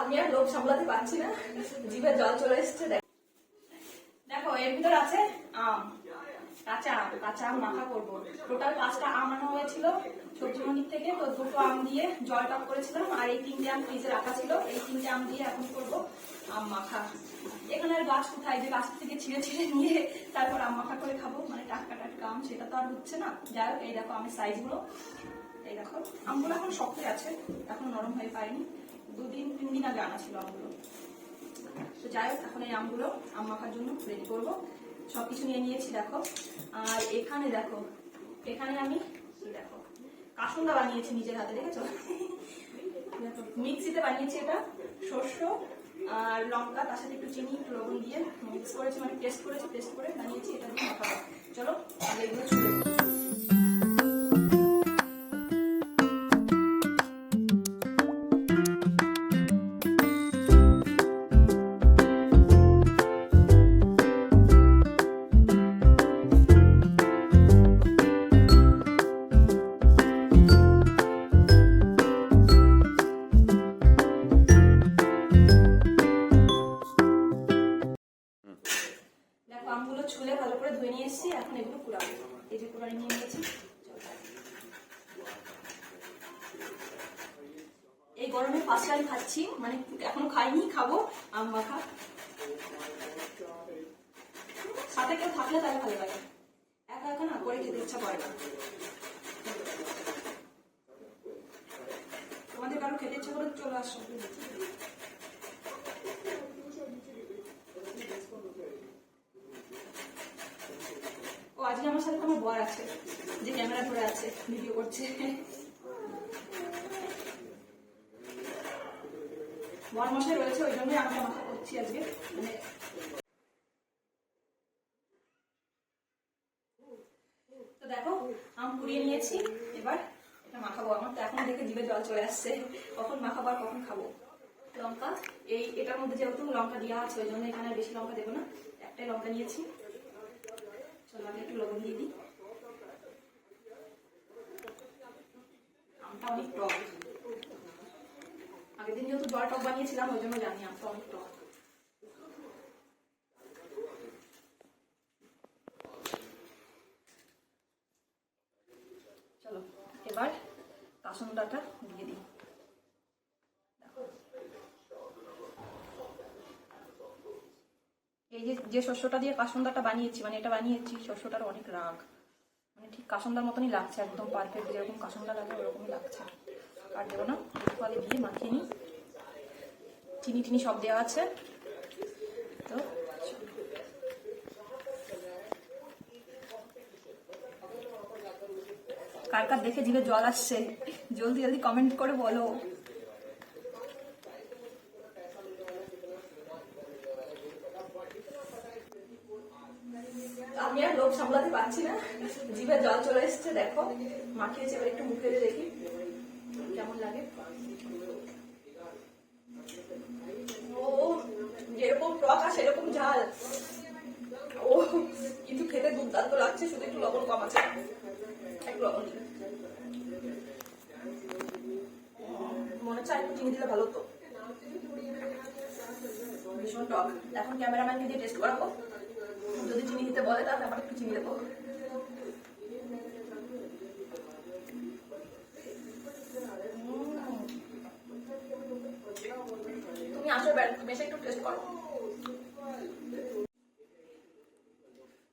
আমি আর লোভ সামলাতে পারছি না। জিভে জল চলে এসছে, দেখো। এর ভিতর আছে আম। কাঁচা আম কাঁচা আম মাখা করব। টোটাল পাঁচটা আম আনা হয়েছিল সবজি মন্ডির থেকে। তো দুটো আম দিয়ে জল টক করেছিলাম, আর এই তিনটে আম ফ্রিজে রাখা ছিল। এই তিনটে আম দিয়ে এখন করব আম মাখা। এখানে আর গাছ কোথায়? যে গাছ থেকে ছিঁড়ে ছিঁড়ে নিয়ে তারপর আম মাখা করে খাব। মানে টাটকা টাটকা আম, সেটা তো আর হচ্ছে না। যাই হোক, এই দেখো আমের সাইজগুলো এই দেখো, আমগুলো এখন শক্তই আছে, এখন নরম হয়ে পারেনি দুদিন তিন দিন আগে আনা ছিল আমগুলো। তো যাই হোক, এখন এই আমগুলো আম মাখার জন্য রেডি করব। সবকিছু নিয়ে নিয়েছি, দেখো। আর এখানে দেখো, এখানে আমি দেখো, কাসুন্দা বানিয়েছি নিজের হাতে, দেখেছ? দেখো, মিক্সিতে বানিয়েছি এটা শস্য আর লঙ্কা, তার সাথে একটু চিনি, একটু লবণ দিয়ে মিক্স করেছি মানে টেস্ট করেছি টেস্ট করে বানিয়েছি, এটা দিয়ে চলো এগুলো ছুলে। এই গরমে ফার্স্ট টাইম খাচ্ছি মানে এখনও খাইনি, খাব। আম মাখা। সাথে কেউ থাকলে তাহলে ভালো লাগে। একা একা না, করে খেতে ইচ্ছা করে না। তোমাদের কারও খেতে ইচ্ছা করে চলে আসো। ও, আজকে আমার সাথে আমার বর আছে, যে ক্যামেরা ধরে আছে ভিডিও করছে। বর মশাই রয়েছে, ওই জন্যই আমরা মাথা করছি আজকে। মানে দেখো, আম কুড়িয়ে নিয়েছি, এবার এটা মাখাবো আমার। তো এখন দেখে জিভে জল চলে আসছে। কখন মাখাবো আর কখন খাব? লঙ্কা, এই এটার মধ্যে যেহেতু লঙ্কা দেওয়া আছে, ওই জন্য এখানে বেশি লঙ্কা দেবো না। একটাই লঙ্কা নিয়েছি। চলো, আমি একটু লবণ দিয়ে দিই। আমটা অনেক টক। আগের দিন যেহেতু জল টক বানিয়েছিলাম, ওই জন্য জানি আমটা অনেক টক। চলো, এবার কাসন্দাটা দিয়ে দিই। এই যে যে শস্যটা দিয়ে কাসন্দাটা বানিয়েছি মানে এটা বানিয়েছি, শস্যটার অনেক রাগ। মানে ঠিক কাসন্দার মতনই লাগছে, একদম পারফেক্ট যেরকম কাসন্দা লাগে ওরকমই লাগছে। আর দেবো না। একটু আগে মাখিয়ে নিই। চিনি টিনি সব দেওয়া আছে। তো কার কার দেখে জিভে জল আসছে, জলদি জলদি কমেন্ট করে বলো। আমি আর লোভ সামলাতে পারছি না। জিভে জল চলে এসছে, দেখো। মাখিয়েছে, এবার একটু মুখে দেখি। কেমন লাগে? ও, যেরকম টক আর সেরকম ঝাল। ও, কিন্তু খেতে দুর্দান্ত লাগছে, শুধু একটু লবণ কম আছে। একটু লবণ মনে হচ্ছে একটু চিনি দিলে ভালো হতো। ভীষণ টক। এখন ক্যামেরাম্যানকে দিয়ে টেস্ট করাবো। যদি চিনি দিতে বলে, তাহলে আবার একটু চিনি দেবো। তুমি আসো বে- বেশি একটু টেস্ট করো।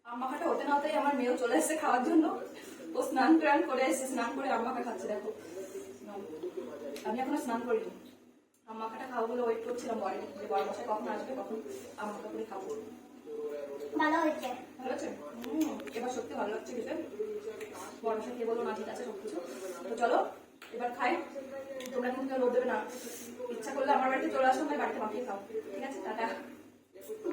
আম মাখাটা হতে না হতেই আমার মেয়েও চলে এসেছে খাওয়ার জন্য। ও স্নান টান করে এসেছে স্নান করে আম মাখা খাচ্ছে দেখো। আমি এখনও স্নান করিনি। আম মাখাটা খাব বলে ওয়েট করছিলাম বরে যে বড় মশাই কখন আসবে কখন আম মাখা করে খাব। ভালো হয়েছে। ভালো আছে হুম, এবার সত্যি ভালো লাগছে খেতে। বড় মশাই কে বলল না ঠিক আছে সবকিছু। তো চলো এবার খাই। তোমরা কিন্তু কেউ না। ইচ্ছা করলে আমার বাড়িতে চলে আসো না বাড়িতে মাখিয়ে খাও। ঠিক আছে? টাটা।